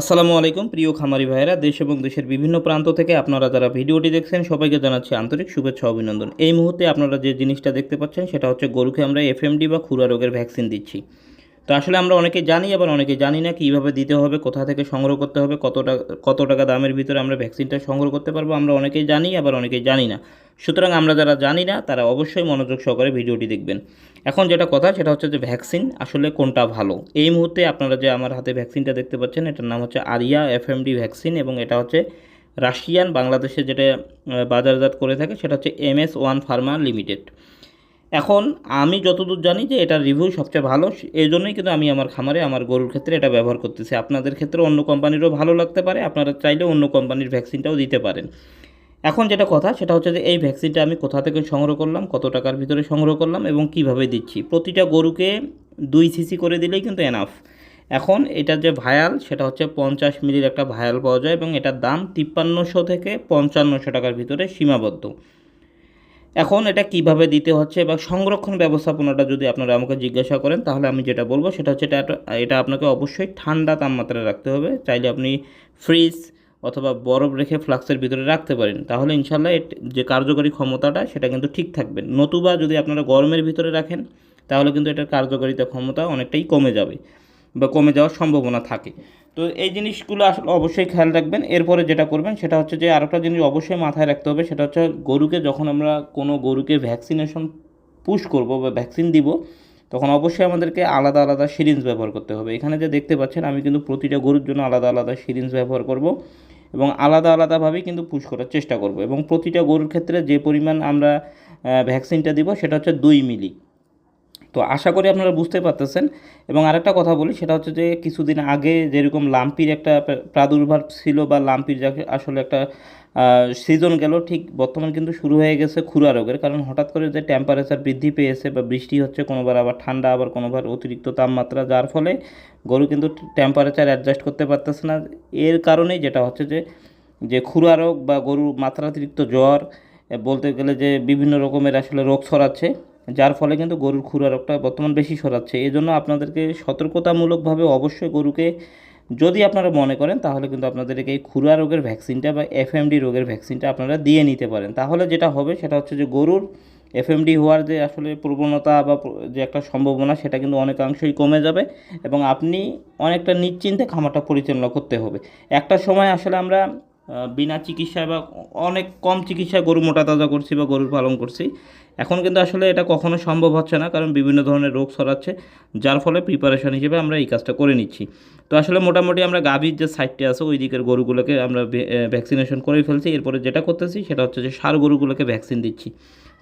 আসসালামু আলাইকুম, প্রিয় খামারি ভাইয়েরা, দেশ এবং দেশের বিভিন্ন প্রান্ত থেকে আপনারা যারা ভিডিওটি দেখছেন, সবাইকে জানাচ্ছি আন্তরিক শুভেচ্ছা অভিনন্দন। এই মুহূর্তে আপনারা যে জিনিসটা দেখতে পাচ্ছেন, সেটা হচ্ছে গরুকে আমরা এফএমডি বা খুরা রোগের ভ্যাকসিন দিচ্ছি। তো আসলে আমরা অনেকে জানি, আবার অনেকে জানি না কীভাবে দিতে হবে, কোথা থেকে সংগ্রহ করতে হবে কত টাকা কত টাকা দামের ভিতরে আমরা ভ্যাকসিনটা সংগ্রহ করতে পারব, আমরা অনেকেই জানি, আবার অনেকেই জানি না। সুতরাং আমরা যারা জানি না, তারা অবশ্যই মনোযোগ সহকারে ভিডিওটি দেখবেন। এখন যেটা কথা, সেটা হচ্ছে যে ভ্যাকসিন আসলে কোনটা ভালো? এই মুহূর্তে আপনারা যে আমার হাতে ভ্যাকসিনটা দেখতে পাচ্ছেন, এটার নাম হচ্ছে আরিয়া এফএমডি ভ্যাকসিন এবং এটা হচ্ছে রাশিয়ান বাংলাদেশে যেটা বাজারজাত করে থাকে, সেটা হচ্ছে M S one pharma limited. এখন আমি যতদূর জানি যে এটার রিভিউ সবচেয়ে ভালো এই জন্যই কিন্তু আমি আমার খামারে, আমার গরুর ক্ষেত্রে এটা ব্যবহার করতেছি। আপনাদের ক্ষেত্রে অন্য কোম্পানিরও ভালো লাগতে পারে, আপনারা চাইলে অন্য কোম্পানির ভ্যাকসিনটাও দিতে পারেন। এখন যেটা কথা, সেটা হচ্ছে যে এই ভ্যাকসিনটা আমি কোথা থেকে সংগ্রহ করলাম, কত টাকার ভিতরে সংগ্রহ করলাম এবং কীভাবে দিচ্ছি? প্রতিটা গরুকে দুই সিসি করে দিলেই কিন্তু এনাফ এখন এটার যে ভায়াল সেটা হচ্ছে পঞ্চাশ মিলির একটা ভায়াল পাওয়া যায় এবং এটার দাম তিপ্পান্নশো থেকে পঞ্চান্নশো টাকার ভিতরে সীমাবদ্ধ। এখন এটা কীভাবে দিতে হচ্ছে বা সংরক্ষণ ব্যবস্থাপনাটা যদি আপনারা আমাকে জিজ্ঞাসা করেন, তাহলে আমি যেটা বলব সেটা হচ্ছে এটা এটা আপনাকে অবশ্যই ঠান্ডা তাপমাত্রায় রাখতে হবে। চাইলে আপনি ফ্রিজ অথবা বরফ রেখে ফ্লাক্সের ভিতরে রাখতে পারেন। তাহলে ইনশাল্লাহ যে কার্যকরী ক্ষমতাটা সেটা কিন্তু ঠিক থাকবে। নতুবা যদি আপনারা গরমের ভিতরে রাখেন, তাহলে কিন্তু এটার কার্যকারিতা ক্ষমতা অনেকটাই কমে যাবে। বা কমে যাওয়ার সম্ভাবনা থাকে। তো এই জিনিসগুলো আসলে অবশ্যই খেয়াল রাখবেন। এরপরে যেটা করবেন সেটা হচ্ছে যে আরেকটা জিনিস অবশ্যই মাথায় রাখতে হবে, সেটা হচ্ছে গরুকে যখন আমরা কোনো গরুকে ভ্যাকসিনেশন পুশ করব বা ভ্যাকসিন দিব, তখন অবশ্যই আমাদেরকে আলাদা আলাদা সিরিঞ্জ ব্যবহার করতে হবে। এখানে যে দেখতে পাচ্ছেন, আমি কিন্তু প্রতিটা গরুর জন্য আলাদা আলাদা সিরিঞ্জ ব্যবহার করব এবং আলাদা আলাদাভাবেই কিন্তু পুশ করার চেষ্টা করব এবং প্রতিটা গরুর ক্ষেত্রে যে পরিমাণ আমরা ভ্যাকসিনটা দিব, সেটা হচ্ছে দুই মিলি তো আশা করি আপনারা বুঝতে পারতেছেন। এবং আরেকটা কথা বলি, সেটা হচ্ছে যে কিছুদিন আগে যেরকম লাম্পির একটা প্রাদুর্ভাব ছিল বা লাম্পির যাকে আসলে একটা সিজন গেল, ঠিক বর্তমান কিন্তু শুরু হয়ে গেছে খুরা রোগের। কারণ হঠাৎ করে যে টেম্পারেচার বৃদ্ধি পেয়েছে বা বৃষ্টি হচ্ছে কোনোবার আবার ঠান্ডা, আবার কোনোবার অতিরিক্ত তাপমাত্রা, যার ফলে গরু কিন্তু টেম্পারেচার অ্যাডজাস্ট করতে পারতেছে না। এর কারণেই যেটা হচ্ছে যে যে খুরা রোগ বা গরুর মাত্রাতিরিক্ত জ্বর বলতে গেলে যে বিভিন্ন রকমের আসলে রোগ ছড়াচ্ছে। যার ফলে কিন্তু গরুর খুরা রোগটা বর্তমান বেশি সরাচ্ছে এই জন্য আপনাদেরকে সতর্কতামূলকভাবে অবশ্যই গরুকে যদি আপনারা মনে করেন, তাহলে কিন্তু আপনাদেরকে এই খুরা রোগের ভ্যাকসিনটা বা এফএমডি রোগের ভ্যাকসিনটা আপনারা দিয়ে নিতে পারেন। তাহলে যেটা হবে, সেটা হচ্ছে যে গরুর এফএমডি হওয়ার যে আসলে প্রবণতা বা যে একটা সম্ভাবনা, সেটা কিন্তু অনেকাংশই কমে যাবে এবং আপনি অনেকটা নিশ্চিন্তে খামারটা পরিচালনা করতে হবে। একটা সময় আসলে আমরা বিনা চিকিৎসায় বা অনেক কম চিকিৎসায় গরু মোটা তাজা করছি বা গরুর পালন করছি। এখন কিন্তু আসলে এটা কখনো সম্ভব হচ্ছে না, কারণ বিভিন্ন ধরনের রোগ ছড়াচ্ছে, যার ফলে প্রিপারেশন হিসেবে আমরা এই কাজটা করে নিচ্ছি। তো আসলে মোটামুটি আমরা গাভীর যে সাইডটা আছে, ওই দিকের গরুগুলোকে আমরা ভ্যাকসিনেশন করে ফেলছি। এরপরে যেটা করতেছি, সেটা হচ্ছে যে সার গরুগুলোকে ভ্যাকসিন দিচ্ছি।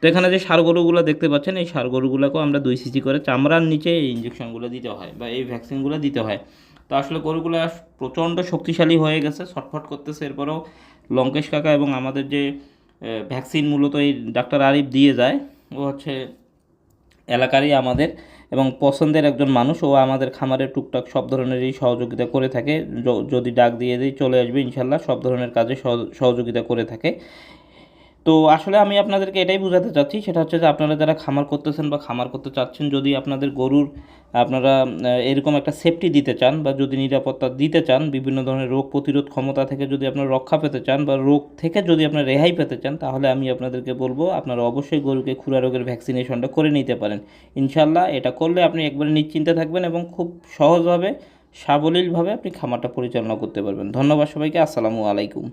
তো এখানে যে সার গরুগুলো দেখতে পাচ্ছেন, এই সার গরুগুলোকেও আমরা দুই সিসি করে চামড়ার নিচে এই ইঞ্জেকশনগুলো দিতে হয় বা এই ভ্যাকসিনগুলো দিতে হয়। তো আসলে গরুগুলো প্রচণ্ড শক্তিশালী হয়ে গেছে, ছটফট করতেছে। এরপরেও লঙ্কেশ কাকা এবং আমাদের যে ভ্যাকসিন মূলত এই ডাক্তার আরিফ দিয়ে যায়, ও হচ্ছে এলাকারই আমাদের এবং পছন্দের একজন মানুষ। ও আমাদের খামারে টুকটাক সব ধরনেরই সহযোগিতা করে থাকে যদি ডাক দিয়ে দিই চলে আসবে ইনশাল্লাহ, সব ধরনের কাজে সহ- সহযোগিতা করে থাকে। তো আসলে আমি আপনাদেরকে এটাই বোঝাতে চাচ্ছি, সেটা হচ্ছে যে আপনারা যারা খামার করতেছেন বা খামার করতে চাচ্ছেন, যদি আপনাদের গরুর আপনারা এরকম একটা সেফটি দিতে চান বা যদি নিরাপত্তা দিতে চান, বিভিন্ন ধরনের রোগ প্রতিরোধ ক্ষমতা থেকে যদি আপনারা রক্ষা পেতে চান বা রোগ থেকে যদি আপনারা রেহাই পেতে চান, তাহলে আমি আপনাদেরকে বলব আপনারা অবশ্যই গরুকে খুরা রোগের ভ্যাকসিনেশনটা করে নিতে পারেন। ইনশাল্লাহ এটা করলে আপনি একবারে নিশ্চিন্তে থাকবেন এবং খুব সহজভাবে, সাবলীলভাবে আপনি খামারটা পরিচালনা করতে পারবেন। ধন্যবাদ সবাইকে, আসসালামু আলাইকুম।